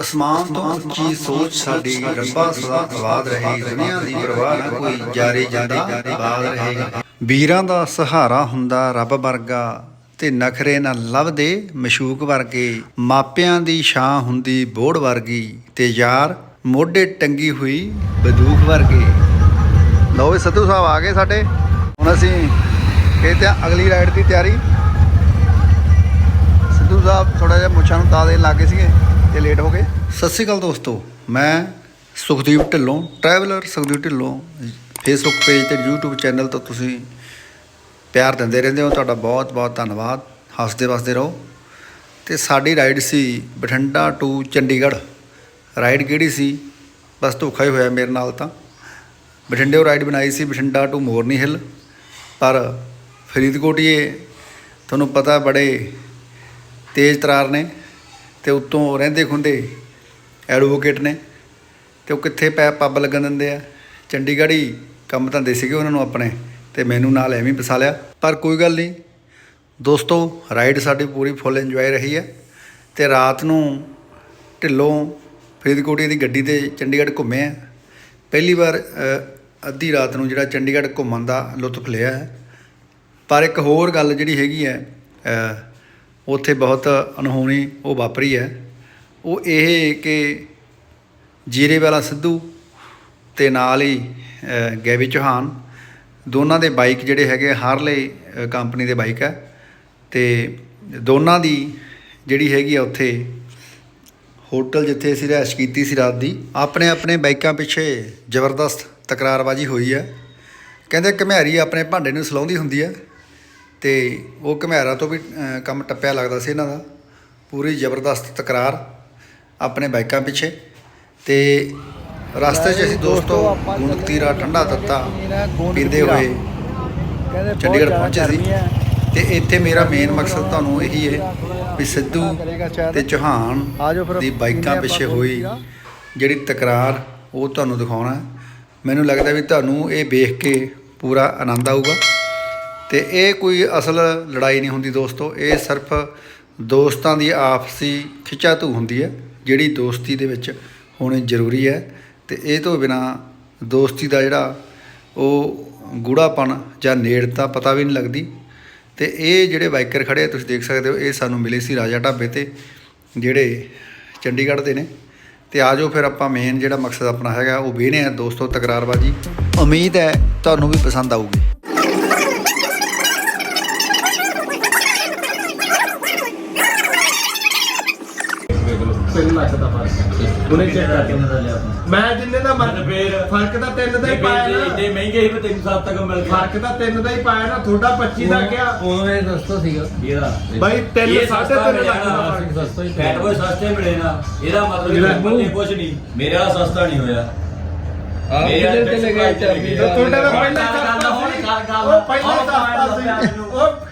ਅਸਮਾਨ ਤੋਂ ਉੱਚੀ ਸੋਚ ਸਾਡੀ ਰੱਬਾ ਸਦਾ ਆਬਾਦ ਰਹੇ। ਦੁਨੀਆ ਦੀ ਪਰਵਾਹ ਨਾ ਕੋਈ ਜਾਰੀ ਜਾਂਦਾ ਆਬਾਦ ਰਹੇਗਾ ਵੀਰਾਂ ਦਾ ਸਹਾਰਾ ਹੁੰਦਾ ਰੱਬ ਵਰਗਾ, ਤੇ ਨਖਰੇ ਨਾ ਲੱਭਦੇ ਮਸ਼ੂਕ ਵਰਗੇ। ਮਾਪਿਆਂ ਦੀ ਛਾਂ ਹੁੰਦੀ ਬੋੜ ਵਰਗੀ, ਤੇ ਯਾਰ ਮੋਢੇ ਟੰਗੀ ਹੋਈ ਬੰਦੂਕ ਵਰਗੇ। ਲਓ ਵੀ ਸਾਹਿਬ ਆ ਗਏ ਸਾਡੇ। ਹੁਣ ਅਸੀਂ ਕਹਿੰਦੇ ਆ ਅਗਲੀ ਰਾਈਡ ਦੀ ਤਿਆਰੀ। ਸਿੱਧੂ ਸਾਹਿਬ ਥੋੜਾ ਜਿਹਾ ਮੁੱਛਾਂ ਨੂੰ ਤਾ ਦੇਣ ਲੱਗੇ ਸੀਗੇ। ਤੇ ਲੇਟ ਹੋ ਗਏ। ਸਤਿ ਸ਼੍ਰੀ ਅਕਾਲ ਦੋਸਤੋ, ਮੈਂ Sukhdeep Dhillon traveller Sukhdeep Dhillon. Facebook page ਤੇ YouTube ਚੈਨਲ ਤੋਂ ਤੁਸੀਂ ਪਿਆਰ ਦਿੰਦੇ ਰਹਿੰਦੇ ਹੋ। ਤੁਹਾਡਾ ਬਹੁਤ ਬਹੁਤ ਧੰਨਵਾਦ। ਹੱਸਦੇ ਵਸਦੇ ਰਹੋ। ਤੇ ਸਾਡੀ ਰਾਈਡ ਸੀ ਬਠਿੰਡਾ ਟੂ ਚੰਡੀਗੜ੍ਹ। ਰਾਈਡ ਕਿਹੜੀ ਸੀ? ਬਸ ਧੋਖਾ ਹੀ ਹੋਇਆ ਮੇਰੇ ਨਾਲ ਤਾਂ। ਬਠਿੰਡੇੋਂ ਰਾਈਡ ਬਣਾਈ ਸੀ ਬਠਿੰਡਾ ਟੂ ਮੋਰਨੀ ਹਿੱਲ ਪਰ ਫਰੀਦਕੋਟੀਏ, ਤੁਹਾਨੂੰ ਪਤਾ ਬੜੇ ਤੇਜ਼ ਤਰਾਰ ਨੇ। ਤੇ ਉੱਤੋਂ ਰਹਿੰਦੇ ਖੁੰਦੇ ਐਡਵੋਕੇਟ ਨੇ ਤੇ ਉਹ ਕਿੱਥੇ ਪੈ ਪੱਬ ਲੱਗਣ ਦਿੰਦੇ ਆ। ਚੰਡੀਗੜ੍ਹ ਹੀ ਕੰਮ ਧੰਦੇ ਸੀਗੇ ਉਹਨਾਂ ਨੂੰ ਆਪਣੇ ਤੇ ਮੈਨੂੰ ਨਾਲ ਐਵੇਂ ਹੀ ਫਸਾ ਲਿਆ। ਪਰ ਕੋਈ ਗੱਲ ਨਹੀਂ, ਦੋਸਤੋ ਰਾਈਡ ਸਾਡੀ ਪੂਰੀ ਫੁੱਲ ਇੰਜੋਏ ਰਹੀ ਹੈ ਤੇ ਰਾਤ ਨੂੰ ਢਿੱਲੋਂ ਫਰੀਦਕੋਟੇ ਦੀ ਗੱਡੀ ਤੇ ਚੰਡੀਗੜ੍ਹ ਘੁੰਮੇ ਆ। ਪਹਿਲੀ ਵਾਰ ਅੱਧੀ ਰਾਤ ਨੂੰ ਜਿਹੜਾ ਚੰਡੀਗੜ੍ਹ ਘੁੰਮਣ ਦਾ ਲੁਤਫ ਲਿਆ ਹੈ। ਪਰ ਇੱਕ ਹੋਰ ਗੱਲ ਜਿਹੜੀ ਹੈਗੀ ਹੈ ਉੱਥੇ ਬਹੁਤ ਅਣਹੋਣੀ ਉਹ ਵਾਪਰੀ ਹੈ। ਉਹ ਇਹ ਕਿ ਜੀਰੇ ਵਾਲਾ ਸਿੱਧੂ ਤੇ ਨਾਲ ਹੀ ਗੈਵੀ ਚੌਹਾਨ, ਦੋਨਾਂ ਦੇ ਬਾਈਕ ਜਿਹੜੇ ਹੈਗੇ ਹਾਰਲੇ ਕੰਪਨੀ ਦੇ ਬਾਈਕ ਹੈ ਤੇ ਦੋਨਾਂ ਦੀ ਜਿਹੜੀ ਹੈਗੀ ਆ ਉੱਥੇ ਹੋਟਲ ਜਿੱਥੇ ਅਸੀਂ ਰਿਹਾਇਸ਼ ਕੀਤੀ ਸੀ ਰਾਤ ਦੀ, ਆਪਣੇ ਆਪਣੇ ਬਾਈਕਾਂ ਪਿੱਛੇ ਜ਼ਬਰਦਸਤ ਤਕਰਾਰਬਾਜ਼ੀ ਹੋਈ ਹੈ। ਕਹਿੰਦੇ ਘਮਿਆਰੀ ਆਪਣੇ ਭਾਂਡੇ ਨੂੰ ਸਲਾਉਂਦੀ ਹੁੰਦੀ ਹੈ। ਤੇ ਉਹ ਘਮਿਆਰਾ ਤੋਂ ਵੀ ਕੰਮ ਟੱਪਿਆ ਲੱਗਦਾ ਸੀ ਇਹਨਾਂ ਦਾ। ਪੂਰੀ ਜ਼ਬਰਦਸਤ ਤਕਰਾਰ ਆਪਣੇ ਬਾਈਕਾਂ ਪਿੱਛੇ ਤੇ ਰਸਤੇ 'ਚ ਅਸੀਂ ਦੋਸਤੋ ਗੂੰਦ ਕਤੀਰਾ ਠੰਡਾ ਤੱਤਾ ਪੀਂਦੇ ਹੋਏ ਚੰਡੀਗੜ੍ਹ ਪਹੁੰਚੇ ਸੀ। ਤੇ ਇੱਥੇ ਮੇਰਾ ਮੇਨ ਮਕਸਦ ਤੁਹਾਨੂੰ ਇਹੀ ਹੈ ਵੀ ਸਿੱਧੂ ਤੇ ਚੌਹਾਨ ਦੀ ਬਾਈਕਾਂ ਪਿੱਛੇ ਹੋਈ ਜਿਹੜੀ ਤਕਰਾਰ ਉਹ ਤੁਹਾਨੂੰ ਦਿਖਾਉਣਾ। ਮੈਨੂੰ ਲੱਗਦਾ ਵੀ ਤੁਹਾਨੂੰ ਇਹ ਵੇਖ ਕੇ ਪੂਰਾ ਆਨੰਦ ਆਊਗਾ। ਤੇ ਇਹ ਕੋਈ ਅਸਲ ਲੜਾਈ ਨਹੀਂ ਹੁੰਦੀ ਦੋਸਤੋ, ਇਹ ਸਿਰਫ ਦੋਸਤਾਂ ਦੀ ਆਪਸੀ ਖਿੱਚਾਧੂ ਹੁੰਦੀ ਹੈ, ਜਿਹੜੀ ਦੋਸਤੀ ਦੇ ਵਿੱਚ ਹੋਣੀ ਜ਼ਰੂਰੀ ਹੈ। ਤੇ ਇਹ ਤੋਂ ਬਿਨਾ ਦੋਸਤੀ ਦਾ ਜਿਹੜਾ ਉਹ ਗੂੜਾਪਨ ਜਾਂ ਨੇੜਤਾ ਪਤਾ ਵੀ ਨਹੀਂ ਲੱਗਦੀ। ਤੇ ਇਹ ਜਿਹੜੇ ਬਾਈਕਰ ਖੜੇ ਆ, ਤੁਸੀਂ ਦੇਖ ਸਕਦੇ ਹੋ, ਇਹ ਸਾਨੂੰ ਮਿਲੇ ਸੀ ਰਾਜਾ ਢਾਬੇ ਤੇ, ਜਿਹੜੇ ਚੰਡੀਗੜ੍ਹ ਦੇ ਨੇ। ਤੇ ਆਜੋ ਫਿਰ ਆਪਾਂ ਮੇਨ ਜਿਹੜਾ ਮਕਸਦ ਆਪਣਾ ਹੈਗਾ, ਉਹ ਵੇਹਨੇ ਆ ਦੋਸਤੋ ਤਕਰਾਰਬਾਜੀ। ਉਮੀਦ ਹੈ ਤੁਹਾਨੂੰ ਵੀ ਪਸੰਦ ਆਊਗੀ। ਤਿੰਨ ਲੱਖ ਦਾ ਫ਼ਰਕ ਉਹਨੇ ਚੈੱਕ ਕਰਕੇ ਮੈਂ ਜਿੰਨੇ ਦਾ ਮਰ ਫੇਰ ਫ਼ਰਕ ਤਾਂ ਤਿੰਨ ਦਾ ਹੀ ਪਾਇਆ ਨਾ। ਇੰਨੇ ਮਹਿੰਗੇ ਹੀ ਤਿੰਨ ਸਾਲ ਤੱਕ ਮਿਲ ਗਿਆ। ਫ਼ਰਕ ਤਾਂ ਤਿੰਨ ਦਾ ਹੀ ਪਾਇਆ ਨਾ ਤੁਹਾਡਾ 25 ਦਾ ਕਿਹਾ ਉਵੇਂ ਸਸਤਾ ਸੀਗਾ। ਇਹਦਾ ਬਾਈ ਤਿੰਨ ਇਹ ਸਾਢੇ ਸਸਤਾ ਤਿੰਨ ਲੱਖ ਮਿਲਿਆ ਦਾ ਨਾ। ਫ਼ਰਕ ਸਸਤਾ ਹੀ ਫੈਟ ਕੋਈ ਸਸਤੇ ਮਿਲੇ ਨਾ। ਇਹਦਾ ਮਤਲਬ ਜਿਹੜਾ ਇਹ ਬੰਦੇ ਕੁਝ ਨਹੀਂ। ਮੇਰਾ ਸਸਤਾ ਨਹੀਂ ਹੋਇਆ। ਆਹ ਮੇਰੇ fix ਤੇ ਲਗਾਇਆ ਚਾਬੀ ਤਾਂ ਤੁਹਾਡਾ ਤਾਂ ਪਹਿਲਾਂ ਗੱਲ ਸੀ। ਗੱਲ- ਗੱਲ- ਉਹ ਪਹਿਲਾਂ ਹੁਣ ਸਸਤਾ ਸੀ। ਉਹ